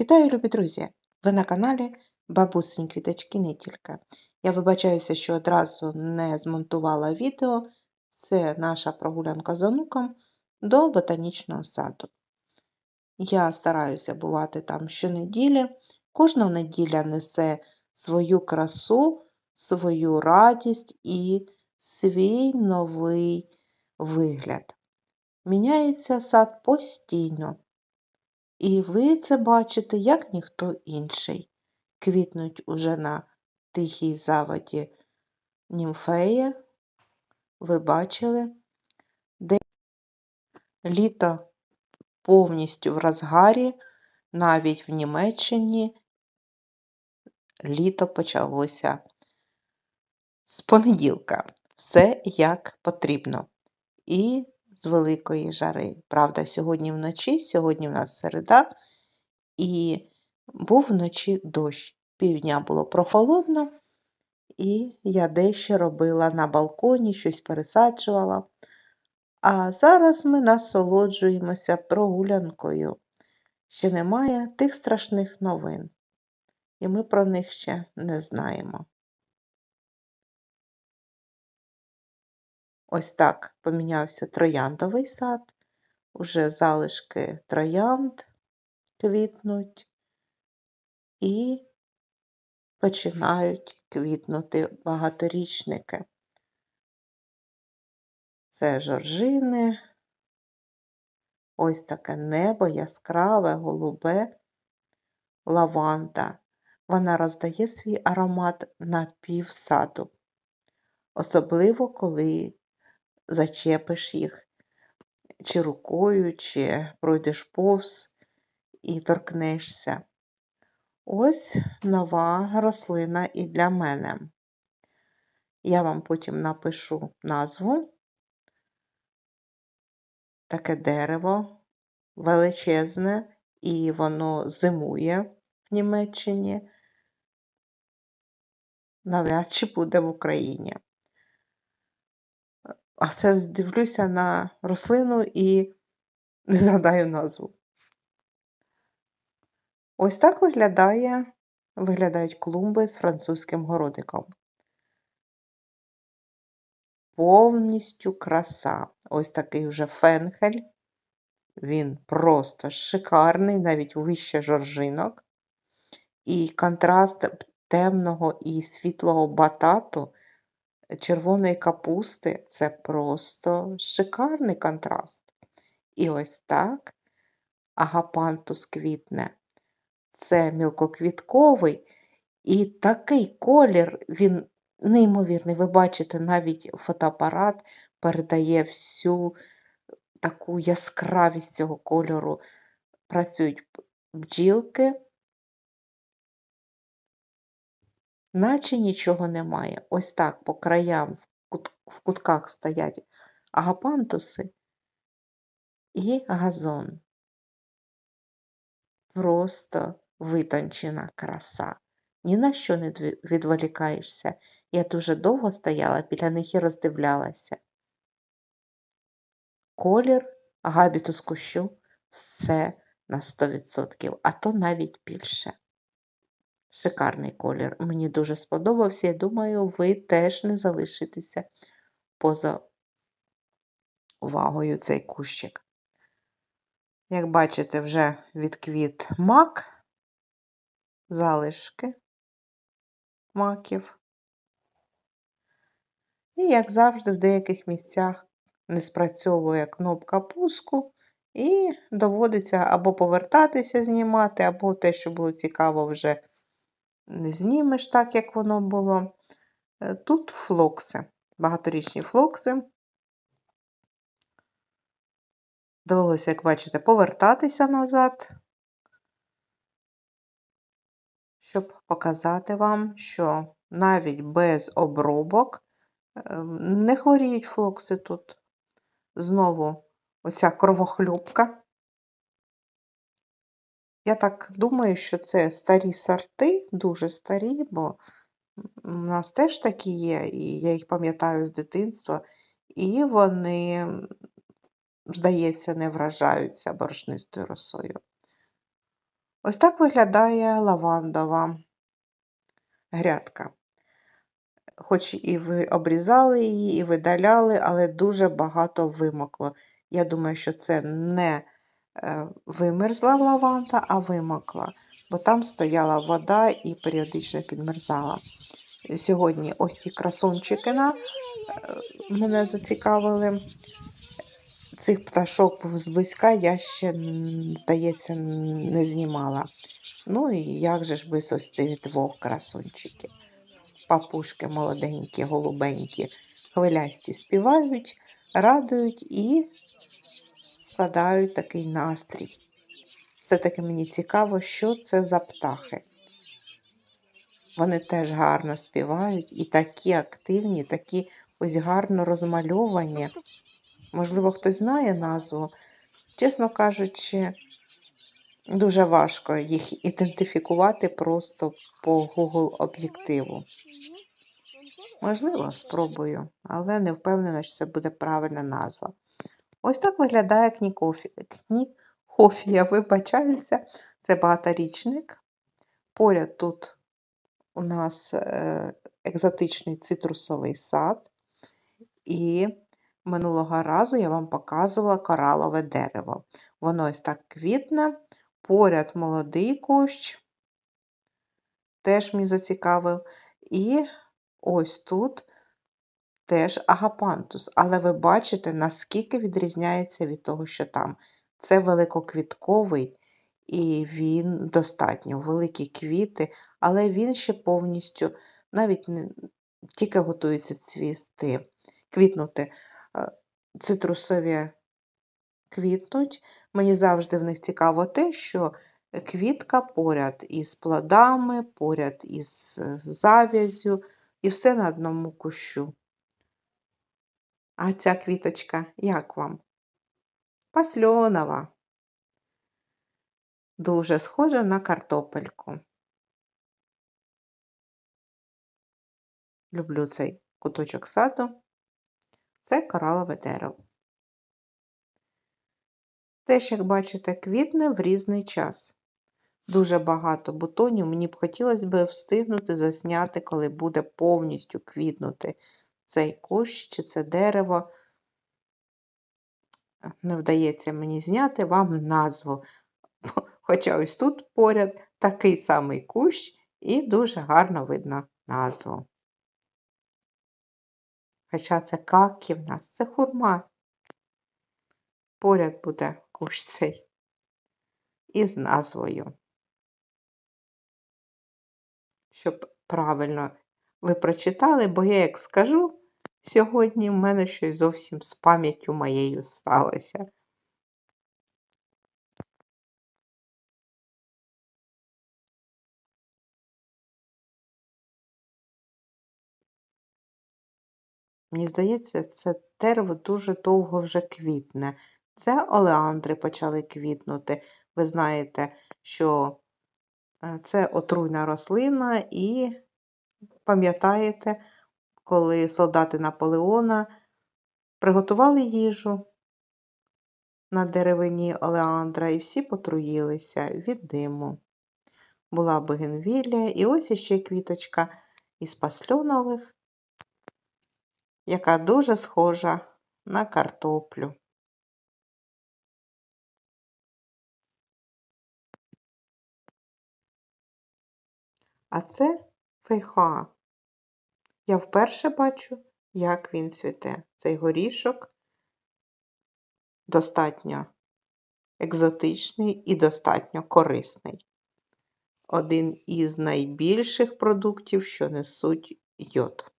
Вітаю, любі друзі! Ви на каналі Бабусині квіточки не тільки. Я вибачаюся, що одразу не змонтувала відео. Це наша прогулянка з онуком до ботанічного саду. Я стараюся бувати там щонеділі. Кожна неділя несе свою красу, свою радість і свій новий вигляд. Міняється сад постійно. І ви це бачите, як ніхто інший. Квітнуть уже на тихій заводі німфеї. Ви бачили, де літо повністю в розгарі, навіть в Німеччині літо почалося з понеділка. Все як потрібно. І з великої жари. Правда, сьогодні вночі, сьогодні в нас середа, і був вночі дощ. Півдня було прохолодно, і я дещо робила на балконі, щось пересаджувала. А зараз ми насолоджуємося прогулянкою. Ще немає тих страшних новин, і ми про них ще не знаємо. Ось так помінявся трояндовий сад, уже залишки троянд квітнуть і починають квітнути багаторічники. Це жоржини, ось таке небо яскраве, голубе, лаванда. Вона роздає свій аромат на півсаду, особливо коли зачепиш їх чи рукою, чи пройдеш повз і торкнешся. Ось нова рослина і для мене. Я вам потім напишу назву. Таке дерево величезне, і воно зимує в Німеччині. Навряд чи буде в Україні. А це дивлюся на рослину і не згадаю назву. Ось так виглядає, виглядають клумби з французьким городиком. Повністю краса. Ось такий вже фенхель. Він просто шикарний, навіть вище жоржинок. І контраст темного і світлого батату червоної капусти це просто шикарний контраст. І ось так агапантус квітне. Це мілкоквітковий, і такий колір, він неймовірний. Ви бачите, навіть фотоапарат передає всю таку яскравість цього кольору. Працюють бджілки, наче нічого немає. Ось так по краям в кутках стоять агапантуси і газон. Просто витончена краса. Ні на що не відволікаєшся. Я дуже довго стояла біля них і роздивлялася. Колір габітус кущу все на 100%, а то навіть більше. Шикарний колір. Мені дуже сподобався. Я думаю, ви теж не залишитеся поза увагою цей кущик. Як бачите, вже відквіт мак, залишки маків. І, як завжди, в деяких місцях не спрацьовує кнопка пуску, і доводиться або повертатися знімати, або те, що було цікаво, вже не знімеш так, як воно було. Е, тут флокси, багаторічні флокси. Довелося, як бачите, повертатися назад, щоб показати вам, що навіть без обробок ем, не хворіють флокси тут. Знову оця кровохлюбка. Я так думаю, що це старі сорти, дуже старі, бо у нас теж такі є, і я їх пам'ятаю з дитинства, і вони, здається, не вражаються борошнистою росою. Ось так виглядає лавандова грядка. Хоч і ви обрізали її, і видаляли, але дуже багато вимокло. Я думаю, що це не вимерзла лаванда, а вимокла, бо там стояла вода і періодично підмерзала. Сьогодні ось ці красунчики на, е, мене зацікавили. Цих пташок зблизька я ще, здається, не знімала. Ну і як же ж без ось цих двох красунчиків. Папушки молоденькі, голубенькі, хвилясті співають, радують і складають такий настрій. Все-таки мені цікаво, що це за птахи. Вони теж гарно співають і такі активні, такі ось гарно розмальовані. Можливо, хтось знає назву. Чесно кажучи, дуже важко їх ідентифікувати просто по Google об'єктиву. Можливо, спробую, але не впевнена, що це буде правильна назва. Ось так виглядає кнікофі... кніхофія, вибачаюся, це багаторічник. Поряд тут у нас е, екзотичний цитрусовий сад. І минулого разу я вам показувала коралове дерево. Воно ось так квітне, поряд молодий кущ, теж мені зацікавив. І ось тут теж агапантус. Але ви бачите, наскільки відрізняється від того, що там. Це великоквітковий, і він достатньо великі квіти, але він ще повністю навіть не тільки готується цвісти, квітнути. Е, цитрусові квітнуть. Мені завжди в них цікаво те, що квітка поряд із плодами, поряд із е, зав'язю, і все на одному кущу. А ця квіточка як вам? Пасльонова. Дуже схожа на картопельку. Люблю цей куточок саду. Це коралове дерево. Теж, як бачите, квітне в різний час. Дуже багато бутонів. Мені б хотілося б встигнути засняти, коли буде повністю квітнути цей кущ чи це дерево. Не вдається мені зняти вам назву. Хоча ось тут поряд такий самий кущ і дуже гарно видно назву. Хоча це какі в нас, це хурма. Поряд буде кущ цей із назвою. Щоб правильно ви прочитали, бо я як скажу, сьогодні в мене щось зовсім з пам'яттю моєю сталося. Мені здається, це дерево дуже довго вже квітне. Це олеандри почали квітнути. Ви знаєте, що е, це отруйна рослина, і пам'ятаєте, коли солдати Наполеона приготували їжу на деревині олеандра, і всі потруїлися від диму. Була богенвілля, і ось іще квіточка із пасльонових яка дуже схожа на картоплю. А це фейхоа. Я вперше бачу, як він цвіте. Цей горішок достатньо екзотичний і достатньо корисний. Один із найбільших продуктів, що несуть йод.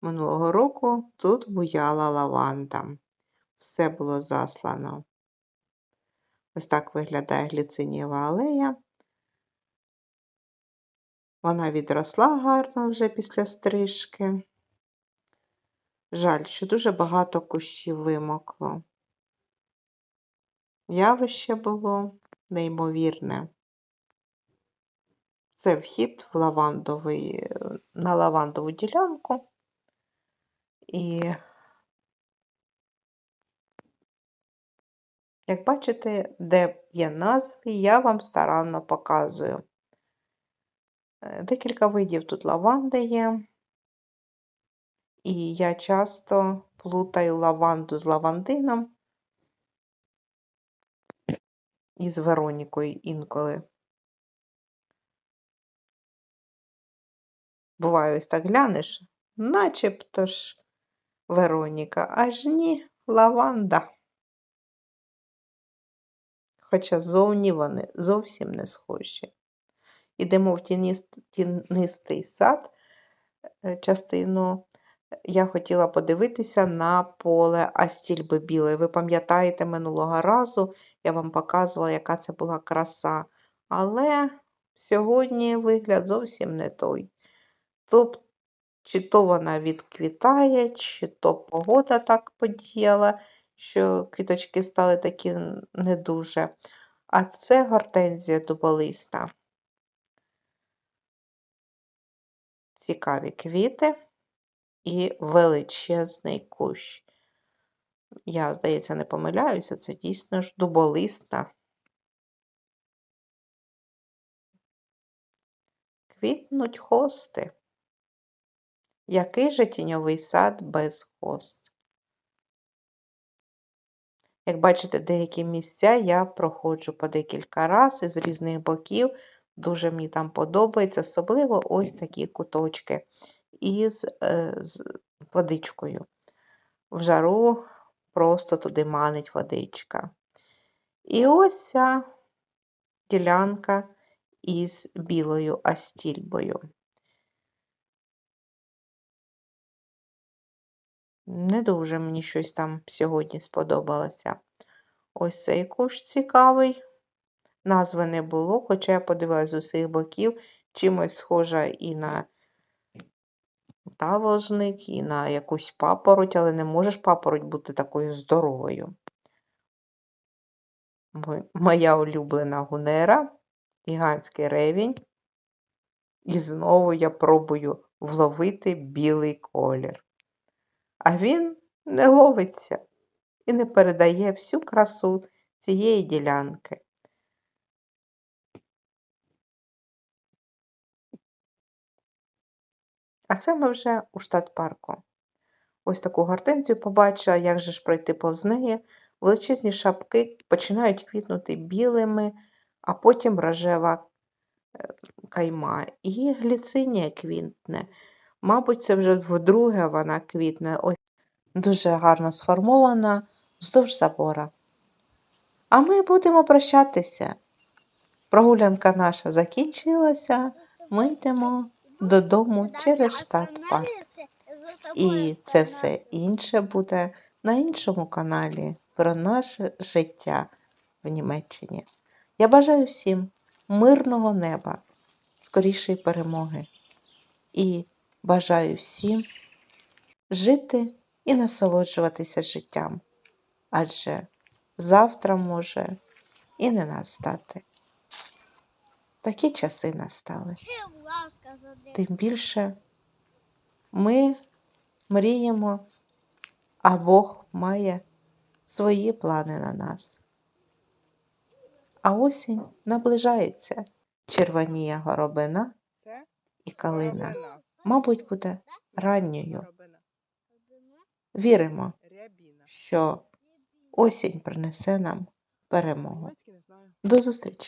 Минулого року тут буяла лаванда. Все було заслано. Ось так виглядає гліцинієва алея. Вона відросла гарно вже після стрижки. Жаль, що дуже багато кущів вимокло. Явище було неймовірне. Це вхід в лавандовий, на лавандову ділянку. І Як бачите, де є назви, я вам старанно показую. Е, Декілька видів тут лаванди є. І я часто плутаю лаванду з лавандином і з Веронікою інколи. Буває, ось так глянеш, начебто ж Вероніка, аж ні, лаванда. Хоча зовні вони зовсім не схожі. Ідемо в тінистий сад е, частину. Я хотіла подивитися на поле Астільби білої. Ви пам'ятаєте, минулого разу я вам показувала, яка це була краса. Але сьогодні вигляд зовсім не той. Тобто, чи то вона відквітає, чи то погода так подіяла, що квіточки стали такі не дуже. А це гортензія дуболиста. Цікаві квіти і величезний кущ. Я, здається, не помиляюся, це дійсно ж дуболиста. Квітнуть хости. Який же тіньовий сад без хост? Як бачите, деякі місця я проходжу по декілька разів з різних боків. Дуже мені там подобається, особливо ось такі куточки із е, з водичкою. В жару просто туди манить водичка. І ось ця ділянка із білою астільбою. Не дуже мені щось там сьогодні сподобалося. Ось цей кущ цікавий. Назви не було, хоча я подивилась з усіх боків, чимось схожа і на таволжник, і на якусь папороть, але не може ж папороть бути такою здоровою. Моя улюблена гунера, гігантський ревінь. І знову я пробую вловити білий колір. А він не ловиться і не передає всю красу цієї ділянки. А це ми вже у штат парку. Ось таку гортензію побачила, як же ж пройти повз неї. Величезні шапки починають квітнути білими, а потім рожева е, кайма. І гліцинія квітне. Мабуть, це вже вдруге вона квітне. Ось дуже гарно сформована вздовж забора. А ми будемо прощатися. Прогулянка наша закінчилася. Ми йдемо додому через штат парк. І це все інше буде на іншому каналі про наше життя в Німеччині. Я бажаю всім мирного неба, скорішої перемоги. І бажаю всім жити і насолоджуватися життям. Адже завтра може і не настати. Такі часи настали. Тим більше ми мріємо, а Бог має свої плани на нас. А осінь наближається, червоніє горобина і калина. Мабуть, буде ранньою. Віримо, що осінь принесе нам перемогу. До зустрічі!